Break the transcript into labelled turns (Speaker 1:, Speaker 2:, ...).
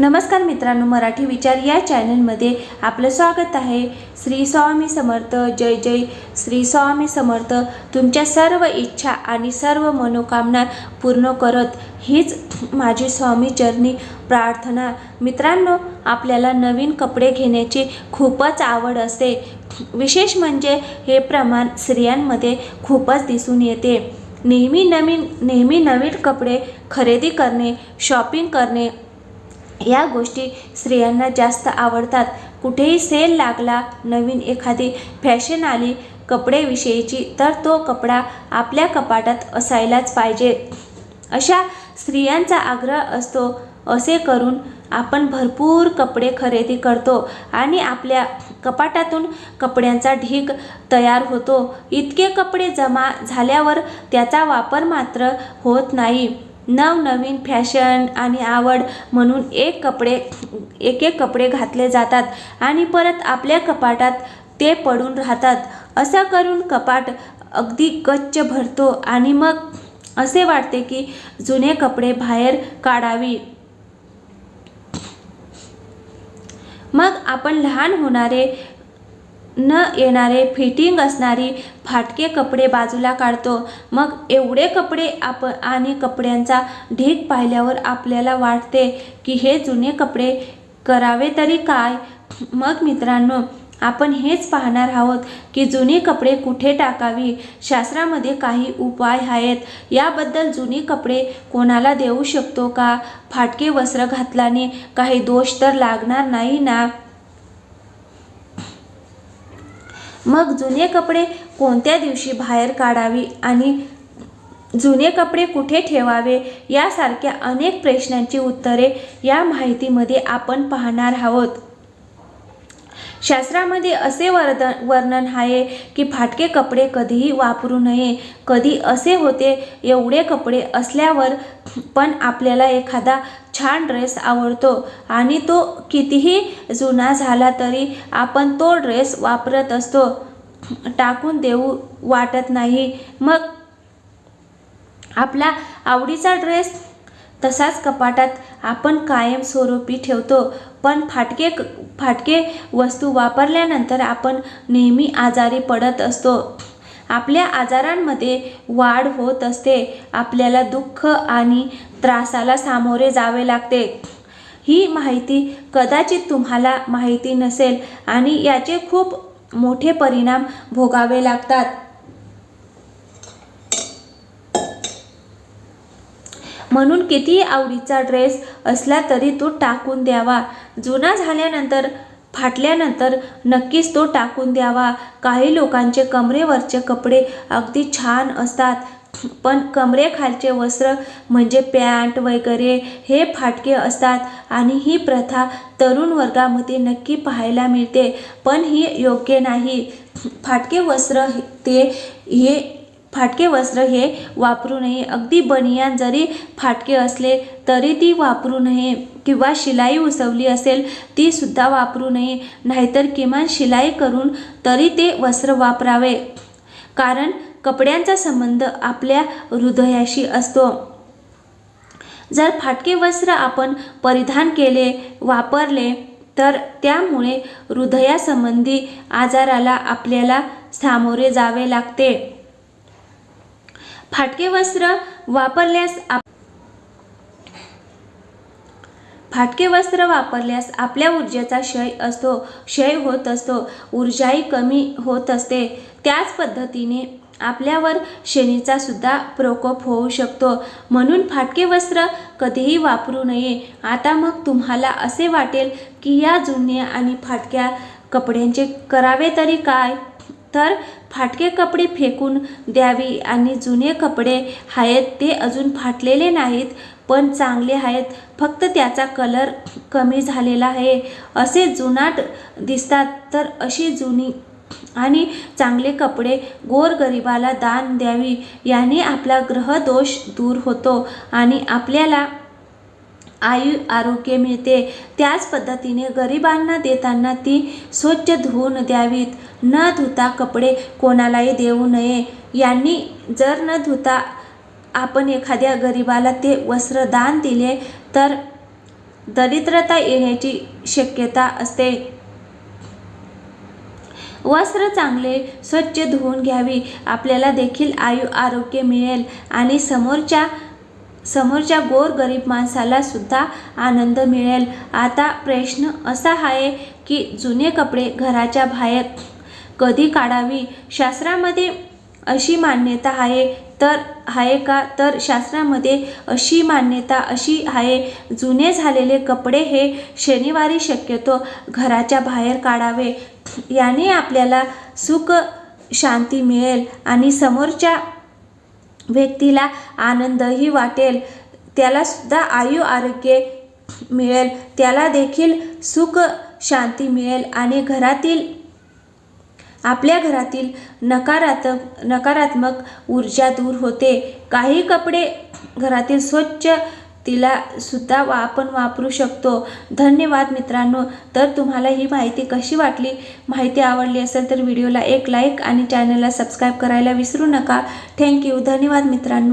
Speaker 1: नमस्कार मित्रांनो मराठी विचार या चॅनलमध्ये आपलं स्वागत आहे. श्री स्वामी समर्थ जय जय. श्री स्वामी समर्थ तुमच्या सर्व इच्छा आणि सर्व मनोकामना पूर्ण करत हीच माझी स्वामी चरणी प्रार्थना. मित्रांनो आपल्याला नवीन कपडे घेण्याची खूपच आवड असते. विशेष म्हणजे हे प्रमाण स्त्रियांमध्ये खूपच दिसून येते. नेहमी नवीन नेहमी नवीन कपडे खरेदी करणे शॉपिंग करणे या गोष्टी स्त्रियांना जास्त आवडतात. कुठेही सेल लागला नवीन एखादी फॅशन आली कपडेविषयीची तर तो कपडा आपल्या कपाटात असायलाच पाहिजे. अशा स्त्रियांचा आग्रह असतो असे करून आपण भरपूर कपडे खरेदी करतो आणि आपल्या कपाटातून कपड्यांचा ढीग तयार होतो. इतके कपडे जमा झाल्यावर त्याचा वापर मात्र होत नाही. नवनवीन फॅशन आणि आवड म्हणून एक कपडे एक एक कपडे घातले जातात आणि परत आपल्या कपाटात ते पडून राहतात. असं करून कपाट अगदी गच्च भरतो आणि मग असे वाटते की जुने कपडे बाहेर काढावी. मग आपण लहान होणारे न येणारे फिटिंग असणारी फाटके कपडे बाजूला काढतो. मग एवढे कपडे आपण आणि कपड्यांचा ढीग पाहिल्यावर आपल्याला वाटते की हे जुने कपडे करावे तरी काय? मग मित्रांनो आपण हेच पाहणार आहोत की जुनी कपडे कुठे टाकावी? शास्त्रामध्ये काही उपाय आहेत. याबद्दल जुनी कपडे कोणाला देऊ शकतो का? फाटके वस्त्र घातल्याने काही दोष तर लागणार नाही ना? मग जुने कपडे कोणत्या दिवशी बाहेर काढावी आणि जुने कपडे कुठे ठेवावे यासारख्या अनेक प्रश्नांची उत्तरे या माहितीमध्ये आपण पाहणार आहोत. शास्त्रामध्ये असे वर्दन वर्णन आहे की फाटके कपडे कधीही वापरू नये कधी असे होते एवढे कपडे असल्यावर पण आपल्याला एखादा छान ड्रेस आवडतो. आणि तो कितीही जुना झाला तरी आपण तो ड्रेस वापरत असतो. टाकून देऊ वाटत नाही. मग आपला आवडीचा ड्रेस तसाच कपाटात आपण कायमस्वरूपी ठेवतो. पण फाटके फाटके वस्तू वापरल्यानंतर आपण नेहमी आजारी पडत असतो. आपल्या आजारांमध्ये वाढ होत असते. आपल्याला दुःख आणि त्रासाला सामोरे जावे लागते. ही माहिती कदाचित तुम्हाला माहिती नसेल आणि याचे खूप मोठे परिणाम भोगावे लागतात. म्हणून कितीही आवडीचा ड्रेस असला तरी तो टाकून द्यावा. जुना झाल्यानंतर फाटल्यानंतर नक्कीच तो टाकून द्यावा. काही लोकांचे कमरेवरचे कपडे अगदी छान असतात पण कमरेखालचे वस्त्र म्हणजे पॅन्ट वगैरे हे फाटके असतात आणि ही प्रथा तरुण वर्गामध्ये नक्की पाहायला मिळते. पण ही योग्य नाही. फाटके वस्त्र ते हे फाटके वस्त्र हे वापरू नये. अगदी बनियान जरी फाटके असले तरी ती वापरू नये किंवा शिलाई उसवली असेल ती सुद्धा वापरू नये. नाहीतर किमान शिलाई करून तरी ते वस्त्र वापरावे. कारण कपड्यांचा संबंध आपल्या हृदयाशी असतो. जर फाटके वस्त्र आपण परिधान केले वापरले तर त्यामुळे हृदयासंबंधी आजाराला आपल्याला सामोरे जावे लागते. फाटके वस्त्र वापरल्यास आप फाटके वस्त्र वापरल्यास आपल्या ऊर्जेचा क्षय असतो क्षय होत असतो ऊर्जाही कमी होत असते. त्याच पद्धतीने आपल्यावर शनीचा सुद्धा प्रकोप होऊ शकतो. म्हणून फाटके वस्त्र कधीही वापरू नये. आता मग तुम्हाला असे वाटेल की या जुन्या आणि फाटक्या कपड्यांचे करावे तरी काय? तर फाटके कपडे फेकून द्यावी आणि जुने कपडे आहेत ते अजून फाटलेले नाहीत पण चांगले आहेत. फक्त त्याचा कलर कमी झालेला आहे. असे जुनाट दिसतात तर अशी जुनी आणि चांगले कपडे गोरगरिबाला दान द्यावी. याने आपला ग्रहदोष दूर होतो आणि आपल्याला आयु आरोग्य मिळते. त्याच पद्धतीने गरिबांना देताना ती स्वच्छ धुवून द्यावीत. न धुता कपडे कोणालाही देऊ नये. यांनी जर न धुता आपण एखाद्या गरिबाला ते वस्त्र दान दिले तर दरिद्रता येण्याची शक्यता असते. वस्त्र चांगले स्वच्छ धुवून घ्यावी. आपल्याला देखील आयु आरोग्य मिळेल आणि समोरच्या समोरच्या गोरगरीब माणसाला सुद्धा आनंद मिळेल. आता प्रश्न असा आहे की जुने कपडे घराच्या बाहेर कधी काढावी? शास्त्रामध्ये अशी मान्यता आहे तर आहे का? तर शास्त्रामध्ये अशी मान्यता अशी आहे जुने झालेले कपडे हे शनिवारी शक्यतो घराच्या बाहेर काढावे. याने आपल्याला सुख शांती मिळेल आणि समोरच्या व्यक्तीला आनंदही वाटेल. त्याला सुद्धा आयु आरोग्य मिळेल. त्याला देखील सुख शांती मिळेल. आणि घरातील आपल्या घरातील नकारात्मक नकारात्मक ऊर्जा दूर होते. काही कपडे घरातील स्वच्छ तिला सुद्धा वा आपण वापरू शकतो. धन्यवाद मित्रांनो. तर तुम्हाला ही माहिती कशी वाटली? माहिती आवडली असेल तर व्हिडिओला एक लाईक आणि चॅनलला सबस्क्राईब करायला विसरू नका. थँक्यू धन्यवाद मित्रांनो.